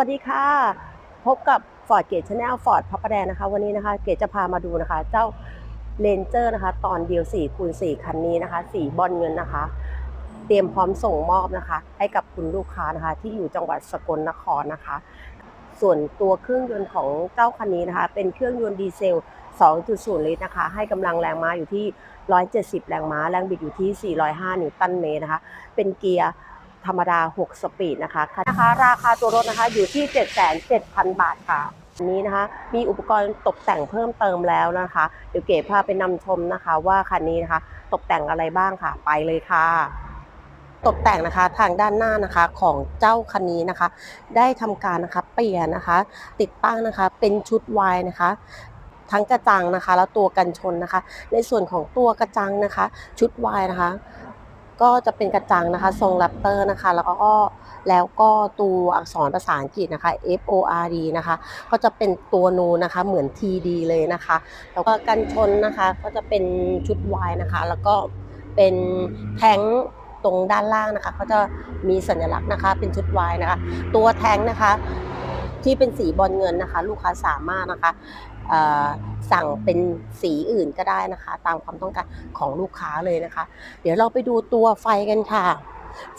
สวัสดีค่ะ พบกับ Ford Gate Channel Ford พระประแดงนะคะ วันนี้นะคะ เกตจะพามาดูนะคะ เจ้า Ranger นะคะ ตอนเดียว4คูณ4คันนี้นะคะ สีบอลเงินนะคะ เตรียมพร้อมส่งมอบนะคะ ให้กับคุณลูกค้านะคะ ที่อยู่จังหวัดสกลนครนะคะ ส่วนตัวเครื่องยนต์ของเจ้าคันนี้นะคะ เป็นเครื่องยนต์ดีเซล 2.0 ลิตรนะคะ ให้กำลังแรงม้าอยู่ที่ 170 แรงม้า แรงบิดอยู่ที่ 405 นิวตันเมตรนะคะ เป็นเกียร์ ธรรมดา 6 สปีดนะคะนะคะ ราคาตัวรถนะคะอยู่ที่ 77,000 บาทค่ะอันนี้นะคะ มีอุปกรณ์ตกแต่งเพิ่มเติมแล้วนะคะ เดี๋ยวเก๋พาไปนำชมนะคะ ว่าคันนี้นะคะ ตกแต่งอะไรบ้างค่ะ ไปเลยค่ะตกแต่งนะคะทางด้านหน้านะคะของเจ้าคันนี้นะคะ ได้ทำการนะคะเปลี่ยนนะคะ ติดตั้งนะคะเป็นชุดวายนะคะ ทั้งกระจังนะคะ แล้วตัวกันชนนะคะ ในส่วนของตัวกระจังนะคะ ชุดวายนะคะ ก็จะเป็นกระจังนะคะ ทรงแรปเตอร์นะคะ แล้วก็แล้วก็ตัวอักษรภาษาอังกฤษนะคะ F O R D นะคะ ก็จะเป็นตัวนูนนะคะ เหมือน T D เลยนะคะ แล้วก็กันชนนะคะ ก็จะเป็นชุดวายนะคะ แล้วก็เป็นแท้งตรงด้านล่างนะคะ ก็จะมีสัญลักษณ์นะคะ เป็นชุดวายนะคะ ตัวแท้งนะคะที่เป็นสีบอลเงินนะคะ ลูกค้าสามารถนะคะ สั่งเป็นสีอื่นก็ได้นะคะ ตามความต้องการของลูกค้าเลยนะคะ เดี๋ยวเราไปดูตัวไฟกันค่ะ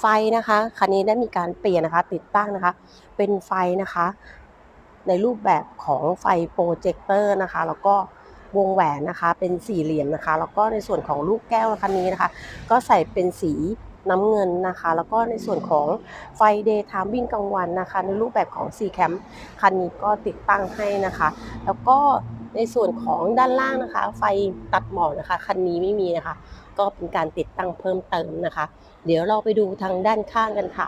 ไฟนะคะคันนี้ได้มีการเปลี่ยนนะคะ ติดตั้งนะคะ เป็นไฟนะคะ ในรูปแบบของไฟโปรเจคเตอร์นะคะ แล้วก็วงแหวนนะคะ เป็นสี่เหลี่ยมนะคะ แล้วก็ในส่วนของลูกแก้วคันนี้นะคะ ก็ใส่เป็นสี น้ำเงินนะคะ แล้วก็ในส่วนของไฟเดย์ไทม์วิ่งกลางวันนะคะ ในรูปแบบของ C Cam คันนี้ก็ติดตั้งให้นะคะ แล้วก็ในส่วนของด้านล่างนะคะ ไฟตัดหมอกนะคะ คันนี้ไม่มีนะคะ ก็เป็นการติดตั้งเพิ่มเติมนะคะ เดี๋ยวเราไปดูทางด้านข้างกันค่ะ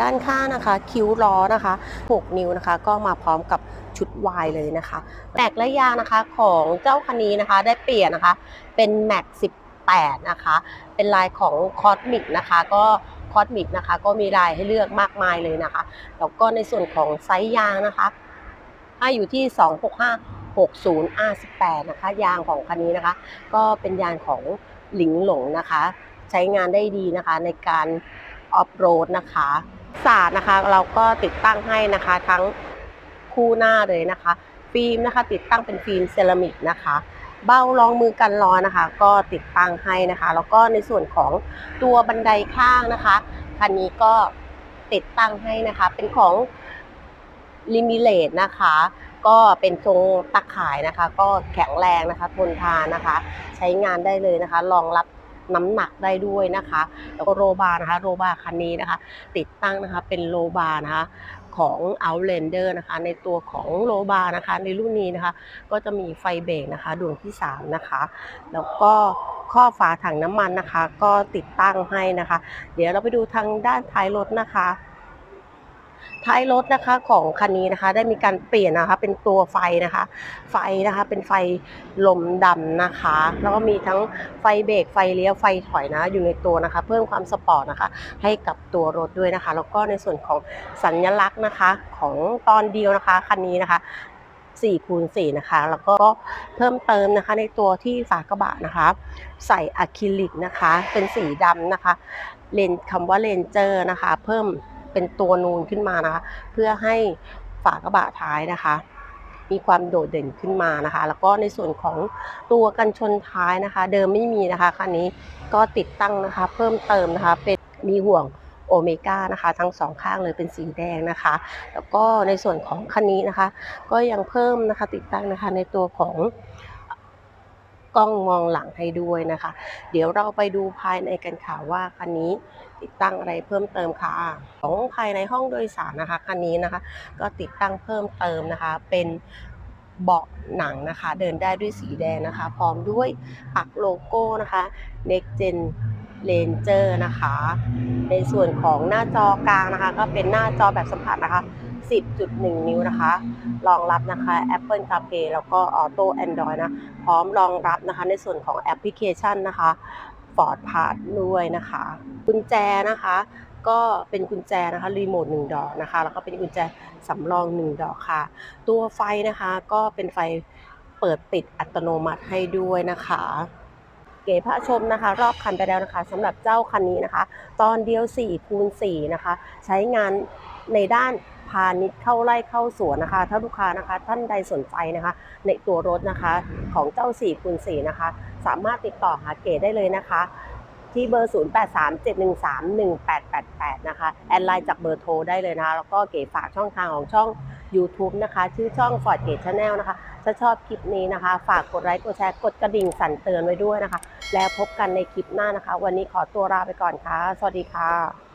ด้านข้างนะคะคิ้วล้อนะคะ 6 นิ้วนะคะ ก็มาพร้อมกับชุดวายเลยนะคะแม็กและยางนะคะของเจ้าคันนี้นะคะ ได้เปลี่ยนนะคะ เป็นแม็ก 8 นะคะ เป็นลายของคอสมิกนะคะ ก็คอสมิกนะคะ ก็มีลายให้เลือกมากมายเลยนะคะ แล้วก็ในส่วนของไซส์ยางนะคะให้อยู่ที่ 265 60 R18 นะคะ ยางของคันนี้นะคะ ก็เป็นยางของหลิงหลงนะคะ ใช้งานได้ดีนะคะในการออฟโรดนะคะศาสตร์นะคะเราก็ติดตั้งให้นะคะ ทั้งคู่หน้าเลยนะคะ ฟิล์มนะคะ ติดตั้งเป็นฟิล์มเซรามิกนะคะ เบ้ารองมือกันร้อนนะคะ ก็ติดตั้งให้นะคะ แล้วก็ในส่วนของตัวบันไดข้างนะคะคันนี้ก็ติดตั้งให้นะคะ เป็นของลิมิเลตนะคะ ก็เป็นทรงตะข่ายนะคะ ก็แข็งแรงนะคะ ทนทานนะคะ ใช้งานได้เลยนะคะรองรับน้ำหนักได้ด้วยนะคะ แล้วก็โรบาร์นะคะ โรบาร์คันนี้นะคะ ติดตั้งนะคะเป็นโรบาร์นะคะ ของ Outlander นะคะ ในตัวของโรบาร์นะคะ ในรุ่นนี้นะคะ ก็จะมีไฟเบรกนะคะดวงที่ 3 นะคะ แล้วก็ข้อฝาถังน้ำมันนะคะ ก็ติดตั้งให้นะคะ เดี๋ยวเราไปดูทางด้านท้ายรถนะคะ ท้ายรถนะคะของคันนี้นะคะ ได้มีการเปลี่ยนนะคะ เป็นตัวไฟนะคะ ไฟนะคะเป็นไฟลมดำนะคะ แล้วก็มีทั้งไฟเบรกไฟเลี้ยวไฟถอยนะอยู่ในตัวนะคะ เพิ่มความสปอร์ตนะคะ ให้กับตัวรถด้วยนะคะ แล้วก็ในส่วนของสัญลักษณ์นะคะของตอนเดียวนะคะคันนี้นะคะ4คูณ4นะคะ แล้วก็เพิ่มเติมนะคะในตัวที่ฝากระบะนะคะ ใส่อะคริลิกนะคะ เป็นสีดำนะคะเลนคำว่าเลนเจอร์นะคะ เพิ่ม เป็นตัวนูนขึ้นมานะคะเพื่อให้ฝากระบะท้ายนะคะ มีความโดดเด่นขึ้นมานะคะ แล้วก็ในส่วนของตัวกันชนท้ายนะคะ เดิมไม่มีนะคะคันนี้ก็ติดตั้งนะคะ เพิ่มเติมนะคะ เป็นมีห่วงโอเมก้านะคะทั้งสองข้างเลยเป็นสีแดงนะคะ แล้วก็ในส่วนของคันนี้นะคะ ก็ยังเพิ่มนะคะติดตั้งนะคะในตัวของ กล้องมองหลังให้ด้วยนะคะ เดี๋ยวเราไปดูภายในกันค่ะว่าคันนี้ติดตั้งอะไรเพิ่มเติมค่ะ ของภายในห้องโดยสารนะคะคันนี้นะคะ ก็ติดตั้งเพิ่มเติมนะคะ เป็นเบาะหนังนะคะ เดินได้ด้วยสีแดงนะคะ พร้อมด้วยปักโลโก้นะคะ Next Gen Ranger นะคะ ในส่วนของหน้าจอกลางนะคะ ก็เป็นหน้าจอแบบสัมผัสนะคะ 10.1 นิ้วนะคะ รองรับนะคะ Apple CarPlay แล้วก็ Auto Android นะ พร้อมรองรับนะคะในส่วนของแอปพลิเคชันนะคะ Ford Pass ด้วยนะคะ กุญแจนะคะ ก็เป็นกุญแจนะคะ รีโมทหนึ่งดอกนะคะ แล้วก็เป็นกุญแจสำรองหนึ่งดอกค่ะ ตัวไฟนะคะก็เป็นไฟเปิดปิดอัตโนมัติให้ด้วยนะคะเก๋พระชมนะคะ รอบคันไปแล้วนะคะสำหรับเจ้าคันนี้นะคะ ตอนเดียว4คูณ4นะคะ ใช้งานในด้าน พาณิชย์เข้าไร่เข้าสวนนะคะ ถ้าลูกค้านะคะ ท่านใดสนใจนะคะ ในตัวรถนะคะของเจ้า4คูณ4นะคะ สามารถติดต่อหาเก๋ได้เลยนะคะ ที่เบอร์ 0837131888 นะคะ แอดไลน์จากเบอร์โทรได้เลยนะคะ แล้วก็เก๋ฝากช่องทางของช่อง YouTube นะคะ ชื่อช่อง Ford Gate Channel นะคะ ถ้าชอบคลิปนี้นะคะ ฝากกดไลค์กดแชร์กดกระดิ่งสั่นเตือนไว้ด้วยนะคะ แล้วพบกันในคลิปหน้านะคะ วันนี้ขอตัวลาไปก่อนค่ะ สวัสดีค่ะ